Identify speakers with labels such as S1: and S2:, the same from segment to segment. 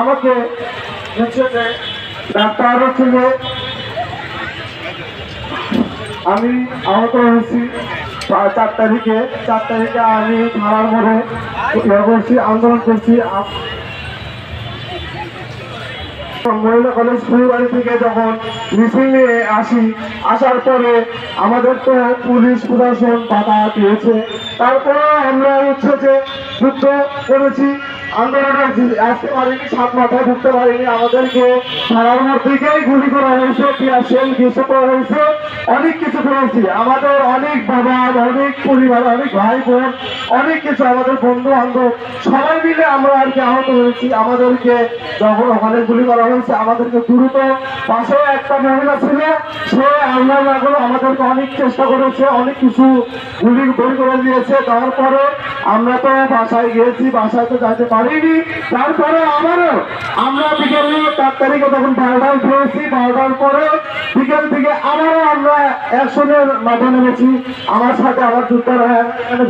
S1: আমাকে হচ্ছে যে ডাক্তার হচ্ছে যে আমি আহত হয়েছি। চার তারিখে চার তারিখে আমি থানার মোড়ে করছি আন্দোলন করছি। মহিলা কলেজ ফুলবাড়ি থেকে যখন মিছিল নিয়ে আসি, আসার পরে আমাদের তো পুলিশ প্রশাসন বাধা দিয়েছে। তারপরে আমরা হচ্ছে যে যুদ্ধ করেছি। আন্দোলনে জি- আসতে পারিনি, সাত মাথায় ঢুকতে পারিনি। আমাদেরকে থানার মধ্যেই গুলি করা হয়েছে করা হয়েছে। অনেক কিছু করেছি। আমাদের অনেক বাবা, অনেক পরিবার, অনেক ভাই বোন, অনেক কিছু আমাদের বন্ধু বান্ধব, সবাই মিলে আমরা আর কি আহত হয়েছি। আমাদেরকে যখন ওখানে গুলি করা হয়েছে, আমাদেরকে দ্রুত পাশে একটা মহিলা ছিল, সে আল্লাহ লাগল আমাদেরকে অনেক চেষ্টা করেছে, অনেক কিছু গুলি বের করে দিয়েছে। তারপরে আমরা তো বাসায় গিয়েছি, বাসায় তো যাইতে পারিনি, তারপরে আবারও আমরা বিকেলে চার তারিখে তখন বারোটার খেয়েছি বারোটার পরে বিকেল থেকে আবারও আমরা অ্যাকশনের মাঠে নেমেছি। আমার সাথে আমার যুদ্ধরা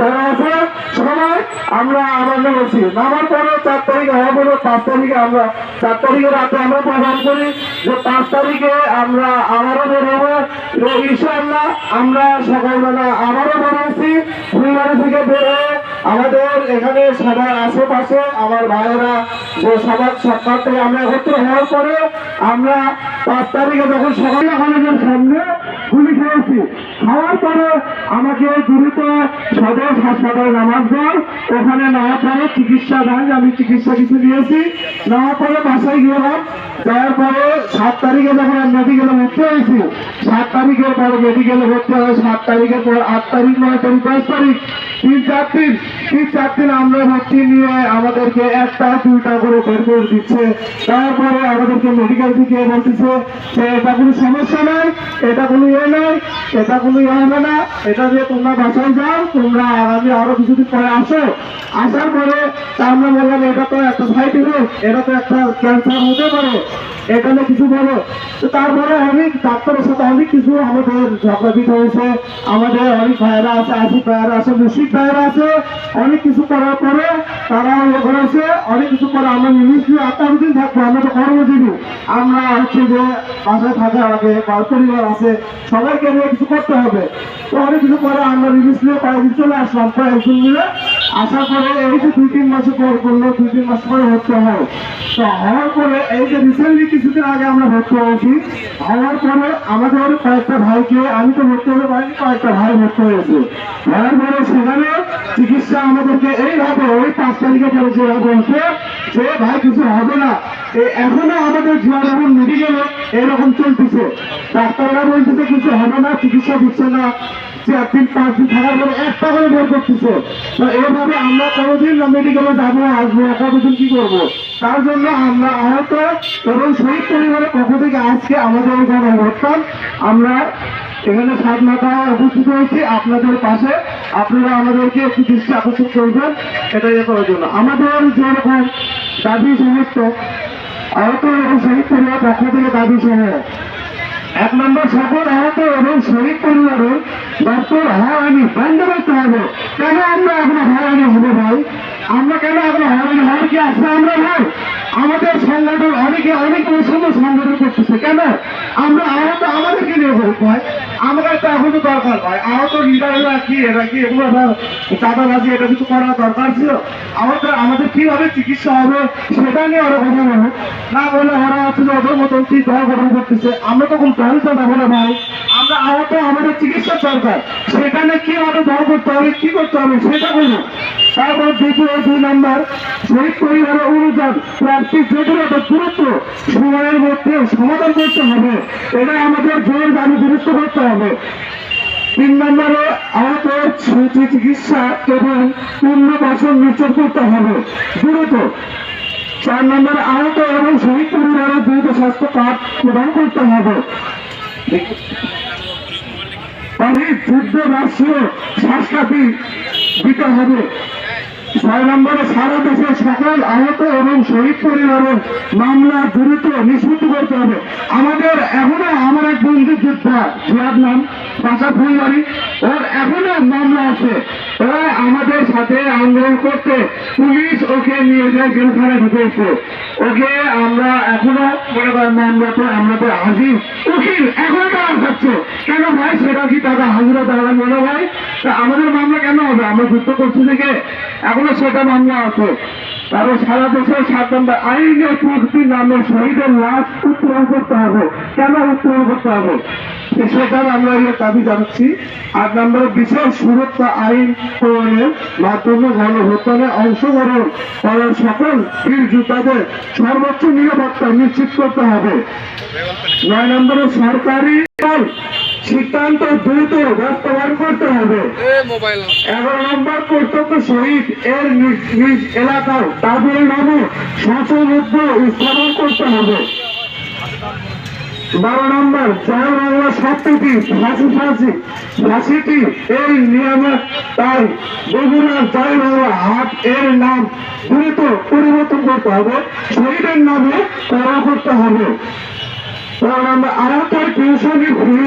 S1: যারা আছে, সবাই আমরা আবার নেমেছি। নামার পরে চার তারিখে হওয়া বলে পাঁচ তারিখে আমরা চার তারিখে রাতে আমরা প্রধান করি যে পাঁচ তারিখে আমরা আবারও বেরোবো। এবং ইনশাআল্লাহ আমরা সকালবেলা আবারও বেরোচ্ছি। ফুলবাড়ি থেকে বেরোয় আমাদের এখানে সবার আশেপাশে আমার ভাইয়েরা যে সবার সরকার থেকে আমরা একত্র হওয়ার পরে আমরা পাঁচ তারিখে যখন সকালে কলেজের সামনে গুলি খেয়েছি, খাওয়ার পরে আমাকে দ্রুত সদর হাসপাতালে নামাজ দেয়। ওখানে নেওয়ার পরে চিকিৎসা দেয়, আমি চিকিৎসা কিছু নিয়েছি। নেওয়ার পরে বাসায় গেলাম যাওয়ার পরে সাত তারিখে যখন আমি মেডিকেলে ভর্তি হয়েছি, সাত তারিখের পরে মেডিকেলে ভর্তি হয় সাত তারিখের পর আট তারিখ নয় তারিখ দশ তারিখ, তিন চার দিন, তিন চার দিন আমরা ভর্তি নিয়ে আমাদেরকে একটা, দুইটা করে বের করে দিচ্ছে। তারপরে আমাদেরকে মেডিকেল থেকে বলতেছে যে, এটা কোনো সমস্যা নাই, এটা কোনো ইয়ে নাই, এটা কোনো ইয়ে হবে না, এটা দিয়ে তোমরা বাসায় যাও, তোমরা আগামী আরও কিছুদিন পরে আসো। আসার পরে তা আমরা বললাম, এটা তো একটা সাইড রোগ এটা তো একটা ক্যান্সার হতে পারে। এখানে কিছু বলো। তো তারপরে অনেক ডাক্তারের সাথে অনেক কিছু আমাদের ঝগড়াবিট হয়েছে। আমাদের অনেক ভাইয়েরা আছে আসিফ ভাইয়েরা আছে, মুশিক ভাইয়েরা আছে। অনেক কিছু করার পরে তারা করেছে অনেক কিছু করে। আমরা মিনিস্ট্রি আটটা দিন থাকব? আমরা তো কর্মজীবী। আমরা হচ্ছে যে বাসায় থাকা আগে বা পরিবার আছে, সবাইকে নিয়ে কিছু করতে হবে। তো অনেক কিছু করে আমরা রিলিজ নিয়ে কয়েকদিন চলে আসলাম কয়েকদিন মিলে। আসার পরে এই যে দুই তিন মাসে পর করল দুই তিন মাস পরে ভর্তি হয়। মেডিকেলে এরকম চলতেছে। ডাক্তাররা বলতেছে কিছু হবে না, চিকিৎসা দিচ্ছে না। চার দিন পাঁচ দিন থাকার পরে একটা করে বের করতেছে। তো এইভাবে আমরা কোনোদিন মেডিকেলে যাব আসব কতদিন কি করব? তার জন্য আমরা আহত এবং শহীদ পরিবারের পক্ষ থেকে আজকে আমাদের এখানে অবস্থান আমরা এখানে সাত মাথায় উপস্থিত হয়েছি আপনাদের পাশে। আপনারা আমাদেরকে একটু দৃষ্টি আকর্ষণ করবেন এটা ইয়ে করার জন্য। আমাদের যেরকম দাবি সমস্ত, আহত এবং শহীদ পরিবারের পক্ষ থেকে দাবি সমূহ। এক নম্বর, সকল আহত এবং শহীদ পরিবারের ডক্টর হয়নি বন্ধ করতে হবে। কেন আমরা এখনও হয়নি হব ভাই? আমরা কেন হয়নি হবে কি আসলে আমরা ভাই আমাদের সংগঠন অনেকে অনেক বৈষম্য সংগঠন করতেছে। কেন? আমরা আহত, আমাদেরকে হোক ভাই আমাদের তো এখন তো দরকার ভাই আহত লিডাররা কি, এরা কি এগুলো চাঁদাবাজি, এটা কিছু করা দরকার ছিল? আমাদের আমাদের কীভাবে চিকিৎসা হবে, সেটা নিয়ে ওরা কথা বলো না বলে ওরা হচ্ছে যে ওদের মতন কি দল গঠন করতেছে? আমরা তখন দল তো না ভাই। আমরা আহত, আমাদের চিকিৎসা দরকার। সেখানে কি হবে দল করতে হবে, কি করতে হবে, সেটা বলব তারপর দ্বিতীয় দুই নম্বর, শহীদ পরিবারের অনুযায়ী প্রার্থীর জটিলতা দূরত্ব, সময়ের মধ্যে সমাধান করতে হবে। এটা আমাদের জোর দাবি দূরত্ব করতে হবে। তিন নম্বরে আহত, সুচি চিকিৎসা এবং পুনর্বাসন নিশ্চিত করতে হবে। দ্রুত। চার নম্বরে আহত এবং শহীদ পরিবারের দ্রুত স্বাস্থ্য কার্ড প্রদান করতে হবে। তবে ক্ষুদ্র রাষ্ট্রীয় শ্বাসকাঠি দিতে হবে। ছয় নম্বরে সারা দেশের সকল আহত এবং শহীদ পরিবারের মামলা দ্রুত নিষ্পত্তি করতে হবে। আমাদের এখনও আমার এক বন্ধু যোদ্ধা, জিয়াদ নাম, পাশা ফুলবাড়ি, ওর এখনও মামলা আছে। আমাদের সাথে আন্দোলন করতে। পুলিশ ওকে নিয়ে যায় জেলখানে ঢুকেছে ওকে আমরা এখনও মনে করেন মামলাতে আমরা তো হাজির উকিল এখনও টাকা খাচ্ছে। কেন ভাই? সেটা কি টাকা হাজিরা তারা মনে হয়? তা আমাদের মামলা কেন হবে? আমরা যুদ্ধ করছি থেকে এখনও সেটা মামলা আছে। তারপর সারা দেশে সাত নম্বর আইনের প্রকৃতির নামে শহীদের লাশ উত্তোলন করতে হবে। কেন উত্তোলন করতে হবে? সেটার আমরা এর দাবি জানাচ্ছি। আট নম্বরে বিশেষ সুরক্ষা আইন প্রণয়নের মাধ্যমে গণভোটনে অংশগ্রহণ করার সকল বীর যোদ্ধাদের সর্বোচ্চ নিরাপত্তা নিশ্চিত করতে হবে। নয় নম্বরে সরকারি সিদ্ধান্ত দ্রুত বাস্তবায়ন করতে হবে। এগারো নম্বর কর্তব্য শহীদ এর নিজ এলাকায় তাদের নামে শাসনযুদ্ধ স্থাপন করতে হবে। বারো নম্বর জয় বাংলা শব্দটি ফাঁসি ফাঁসি ফাঁসিটি এই নিয়মে তাই বগুড়ার জয় বাংলা হাট এর নাম দ্রুত পরিবর্তন করতে হবে। শহীদের নামে করা করতে হবে। নম্বর আরাকার টিউশনি ফি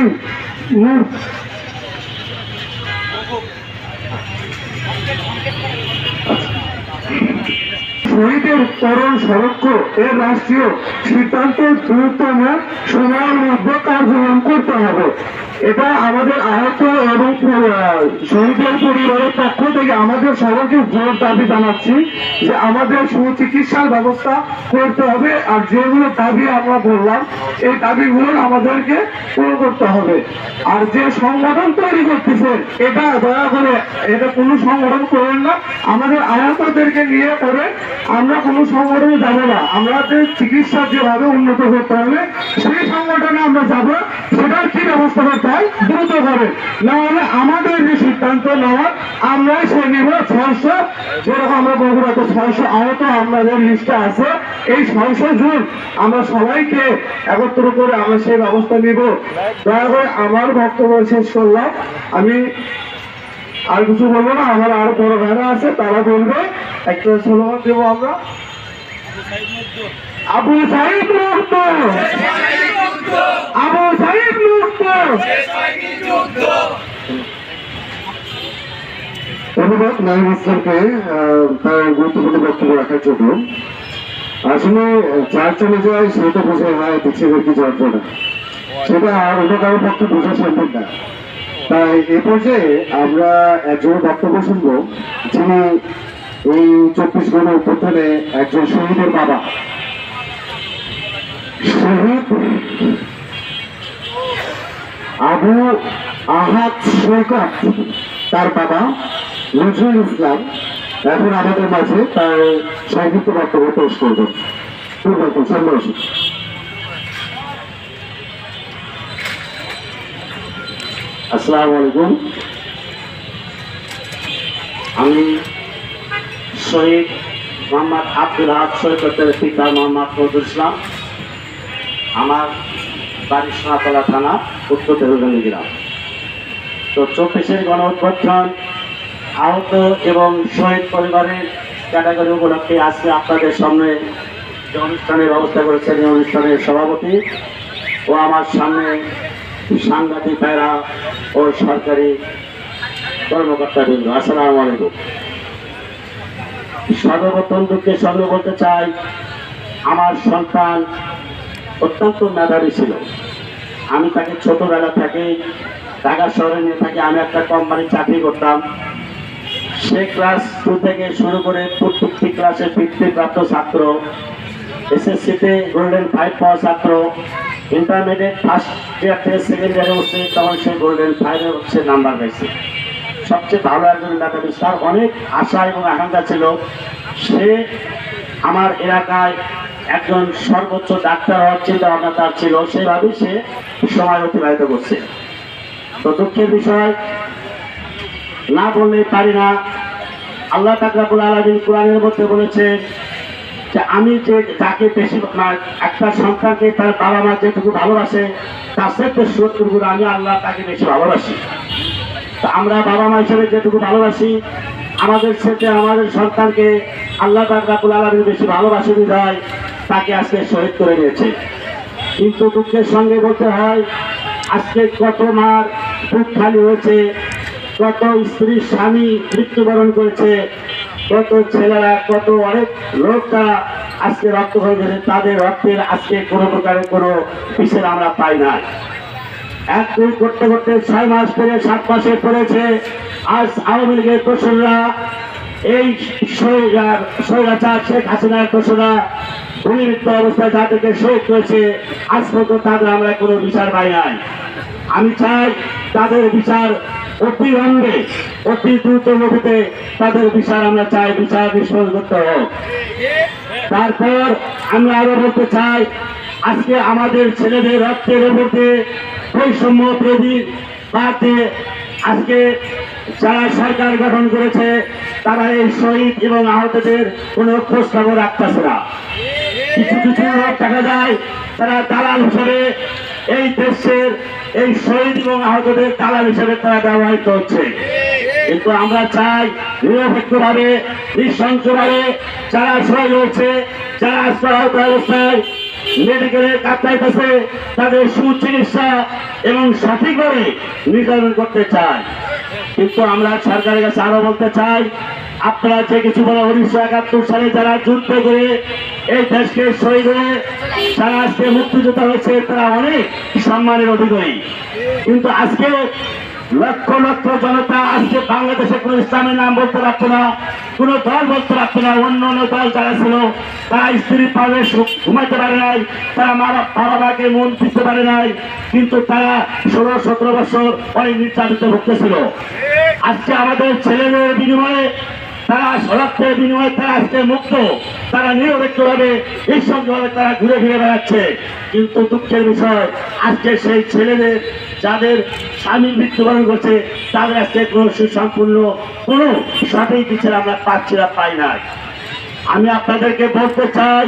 S1: শহীদের তরণ সড়ক এর রাষ্ট্রীয় সিদ্ধান্ত দ্রুততম সময়ের মধ্যে কার্যক্রম করতে হবে। এটা আমাদের আহত এবং শহীদের পরিবারের পক্ষ থেকে আমাদের সবাইকে জোর দাবি জানাচ্ছি যে আমাদের সুচিকিৎসার ব্যবস্থা করতে হবে আর যেগুলো দাবি আমরা বললাম, এই দাবিগুলো আমাদেরকে পূরণ করতে হবে। আর যে সংগঠন তৈরি করতেছে, এটা দয়া করে, এটা কোনো সংগঠন করেন না, আমাদের আহতদেরকে নিয়ে করে আমরা কোনো সংগঠনে যাব না। আমাদের চিকিৎসা যেভাবে উন্নত করতে হবে, সেই সংগঠনে আমরা যাব, সেটার কি ব্যবস্থা করতে হয়? দ্রুত করে না হলে আমাদের যে সিদ্ধান্ত নেওয়ার আমরাই সে নিব ছয়শো, যেরকম আমরা বগুড়াতে ছয়শো আহত আমাদের লিস্টে আছে। এই ছয়শো জন আমরা সবাইকে একত্র করে আমরা সেই ব্যবস্থা নিব। দয়া করে আমার বক্তব্য শেষ করলাম। আমি আর কিছু বলব না, আমার আরও বড় ভাইরা আছে, তারা বলবে। একটা স্লোগান দেবো আমরা। আবু সাহিদ মুক্ত। আবু সাহিদ মুক্ত। ধন্যবাদ, নাইম ইসলামকে তার গুরুত্বপূর্ণ বক্তব্য রাখার জন্য। আসলে যার চলে যায় সেটা বোঝে, হয়, পিছিয়ে কি যন্ত্রণা? সেটা আর অন্য কারোর পক্ষে বোঝা সম্ভব না। তাই এ পর্যায়ে আমরা একজন বক্তব্য শুনব, যিনি এই চব্বিশ গণ অভ্যুত্থানে একজন শহীদের বাবা। শহীদ আবু আহাদ সৈকত, তার বাবা নজরুল ইসলাম, এখন আমাদের মাঝে তার সংক্ষিপ্ত বক্তব্য পেশ করবেন। পূর্বাচল সামনে আসুন।
S2: আসসালামু আলাইকুম। আমি শহীদ মোহাম্মদ আব্দুল হাক সৈকতের পিতা মোহাম্মদ ফজল ইসলাম। আমার বাড়ি সোনাতলা থানা, উত্তর তেহগানি গ্রাম তো চব্বিশের গণ অভ্যর্থন আহত এবং শহীদ পরিবারের ক্যাটাগরি উপলক্ষে আজকে আপনাদের সামনে যে অনুষ্ঠানের ব্যবস্থা করেছেন এই অনুষ্ঠানের সভাপতি ও আমার সামনে সাংবাদিক ভাইরা ও সরকারি কর্মকর্তা বৃন্দ আসসালামু আলাইকুম। সর্বপ্রথম দুঃখের সঙ্গে বলতে চাই, আমার সন্তান অত্যন্ত মেধাবী ছিল। আমি তাকে ছোটবেলা থেকে ঢাকা শহরে নিয়ে থাকি, আমি একটা কোম্পানি চাকরি করতাম। সে ক্লাস টু থেকে শুরু করে প্রত্যেকটি ক্লাসে বৃত্তিপ্রাপ্ত ছাত্র, এসএসসিতে গোল্ডেন ফাইভ পাওয়া ছাত্র। ইন্টারমিডিয়েট ফার্স্ট ইয়ার থেকে সেকেন্ড ইয়ারে উঠছে, তখন সে গোল্ডেন ফাইভে হচ্ছে নাম্বার পেয়েছে। সবচেয়ে ভালো একজন মেধাবী তার অনেক আশা এবং আকাঙ্ক্ষা ছিল। সে আমার এলাকায় একজন সর্বোচ্চ ডাক্তার হওয়ার চিন্তা ভাবনা তার ছিল, সেভাবেই সে সময় অতিবাহিত করছে। তো দুঃখের বিষয়, না বললে পারি না। আল্লাহ তাকরাবুল আলমিন কোরআনের মধ্যে বলেছে যে আমি যে যাকে বেশি একটা সন্তানকে তার বাবা মা যেটুকু ভালোবাসে, তার সাথে সত্তর গুণ আমি আল্লাহ তাকে বেশি ভালোবাসি। তো আমরা বাবা মা হিসেবে যেটুকু ভালোবাসি, আমাদের সাথে আমাদের সন্তানকে আল্লাহ তাকরাবুল আলমিন বেশি ভালোবাসে বিধায় তাকে আজকে শহীদ করে নিয়েছে কিন্তু দুঃখের সঙ্গে বলতে হয়, আজকে কত মার বুক খালি হয়েছে, কত স্ত্রী স্বামী মৃত্যুবরণ করেছে কত ছেলেরা, কত অনেক লোকটা আজকে রক্ত হয়ে গেছে, তাদের রক্তের আজকে কোনো প্রকারের কোনো বিচার আমরা পাই না। এক দুই করতে করতে ছয় মাস পরে সাত মাসে পড়েছে। আজ আওয়ামী লীগের দোসররা, এই স্বৈরাচার শেখ হাসিনার দোসররা ভূমিমৃত্য অবস্থায় যাদেরকে শহীদ করেছে। আজ পর্যন্ত তাদের আমরা কোনো বিচার পাই নাই। আমি চাই তাদের বিচার অতি অঙ্গে অতি দ্রুত গতিতে তাদের বিচার আমরা চাই, বিচার নিষ্পন্ন করতে হোক। তারপর আমরা আরও বলতে চাই, আজকে আমাদের ছেলেদের রক্তের উপরে বৈষম্য বাদ দিয়ে আজকে যারা সরকার গঠন করেছে, তারা এই শহীদ এবং আহতদের কোনো খোঁজ খবর রাখতেছে না। কিছু কিছু লোক দেখা যায়, তারা দালাল হিসেবে এই দেশের এই শহীদ এবং আহতদের কালার হিসেবে তারা ব্যবহৃত হচ্ছে। কিন্তু আমরা চাই নিরপেক্ষভাবে নিঃসংসভাবে যারা শহীদ হয়েছে যারা আশ্রয় আহত অবস্থায় মেডিকেলে কাটাইতেছে তাদের সুচিকিৎসা এবং সঠিকভাবে নির্ধারণ করতে চাই কিন্তু আমরা সরকারের কাছে আরও বলতে চাই আপনারা যে কিছু বলে উনিশশো একাত্তর সালে যারা যুদ্ধ করে এই দেশকে শহীদ হয়ে যারা আজকে মুক্তিযোদ্ধা হয়েছে, তারা অনেক সম্মানের অধিকারী। কিন্তু আজকে লক্ষ লক্ষ জনতা আজকে বাংলাদেশে কোনো ইসলামের নাম বলতে পারতো না, কোনো দল বলতে পারতো না, অন্য অন্য দল যারা ছিল, তারা স্ত্রী পাবে ঘুমাইতে পারে নাই, তারা মা বাবা মা বাবাকে মন দিতে পারে নাই, কিন্তু তারা ষোলো, সতেরো বছর অনেক নির্যাতিত ভুগতেছিল আজকে আমাদের ছেলেদের বিনিময়ে তারা রক্তের বিনিময়ে তারা আজকে মুক্ত। তারা নিরপেক্ষভাবে নিঃসঙ্গভাবে তারা ঘুরে ফিরে বেড়াচ্ছে। কিন্তু দুঃখের বিষয়, আজকে সেই ছেলেদের, যাদের স্বামী মৃত্যুবরণ করছে, তাদের আজকে কোনো সুসম্পূর্ণ, কোনো সঠিক বিচার আমরা পাচ্ছি না, পাই না আমি আপনাদেরকে বলতে চাই,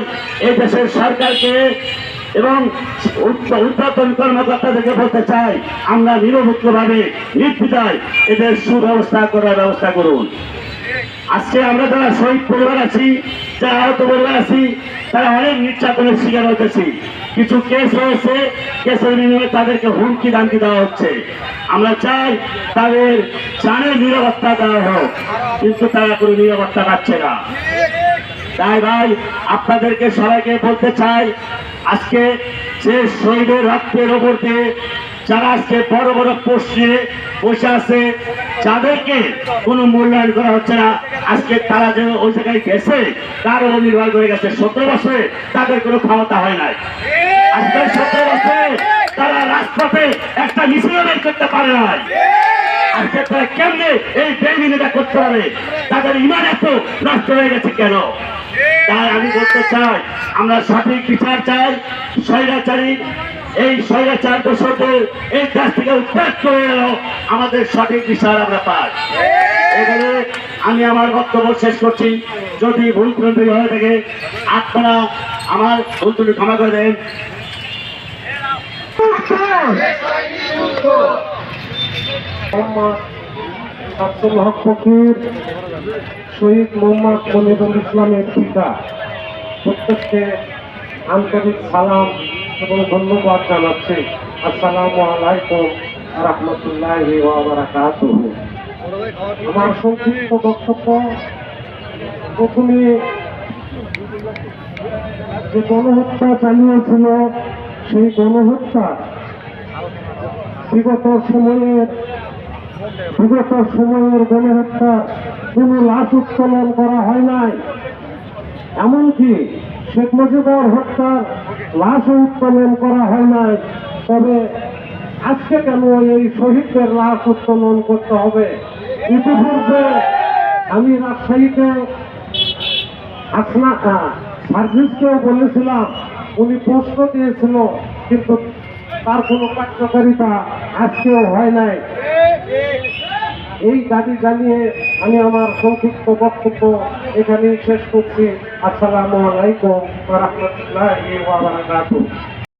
S2: এই দেশের সরকারকে এবং উদ্বোধন কর্মকর্তাদেরকে বলতে চাই, আমরা নিরপেক্ষভাবে নির্বিধায় এদের সুব্যবস্থা করার ব্যবস্থা করুন। আজকে আমরা যারা শহীদ পরিবার আছি, যারা আহত পরিবার আছি, তারা অনেক নির্যাতনের শিকার হতেছি কিছু কেস হয়েছে কেসের বিনিময়ে তাদেরকে হুমকি দামকি দেওয়া হচ্ছে। আমরা চাই তাদের জানের নিরাপত্তা দেওয়া হোক, কিন্তু তারা কোনো নিরাপত্তা পাচ্ছে না। তাই ভাই, আপনাদেরকে সবাইকে বলতে চাই, আজকে যে শহীদের রক্তের ওপর দিয়ে যারা আজকে বড় বড় পোস্টে বসে আছে যাদেরকে কোনো মূল্যায়ন করা হচ্ছে না। আজকে তারা যে ওই জায়গায় গেছে, তার উপর নির্ভর করে গেছে। সতেরো বছরে তাদের কোনো ক্ষমতা হয় নাই। আজকে সতেরো বছরে তারা রাজপথে একটা মিছিল বের করতে পারে নাই। আজকে তারা কেমনে এই বেমিনিটা করতে পারে? তাদের ইমান এত নষ্ট হয়ে গেছে কেন? তাই আমি বলতে চাই, আমরা সঠিক বিচার চাই, স্বৈরাচারী এই স্বৈরাচার দোষদের এই দেশ থেকে উৎপাদ করে এলো। আমাদের সঠিক বিচার আমরা পাই। এখানে আমি আমার বক্তব্য শেষ করছি। যদি ভুল ত্রুটি হয়ে থাকে, আপনারা আমার ভুল ত্রুটি ক্ষমা করে দেন।
S3: আব্দুল হক ফকির, শহীদ মোহাম্মদ মনিরুল ইসলামের পিতা। প্রত্যেককে আন্তরিক সালাম। এবং ধন্যবাদ জানাচ্ছি। আসসালামু আলাইকুম রহমতুল্লাহ আমার সংক্ষিপ্ত বক্তব্য, প্রথমে যে গণহত্যা চালিয়েছিল সেই গণহত্যা বিগত সময়ের বিগত সময়ের গণহত্যা কোনো লাশ উত্তোলন করা হয় নাই। এমনকি শেখ মুজিবুর হত্যার লাশও উত্তোলন করা হয় নাই। তবে আজকে কেন এই শহীদদের লাশ উত্তোলন করতে হবে? ইতিপূর্বে আমি রাজশাহীতে আসনা সার্ভিসকেও বলেছিলাম, উনি প্রশ্ন দিয়েছিল, কিন্তু তার কোনো কার্যকারিতা আজকেও হয় নাই। এই দাবি জানিয়ে আমি আমার সংক্ষিপ্ত বক্তব্য এখানেই শেষ করছি। আসসালামু আলাইকুম রহমতুল্লাহ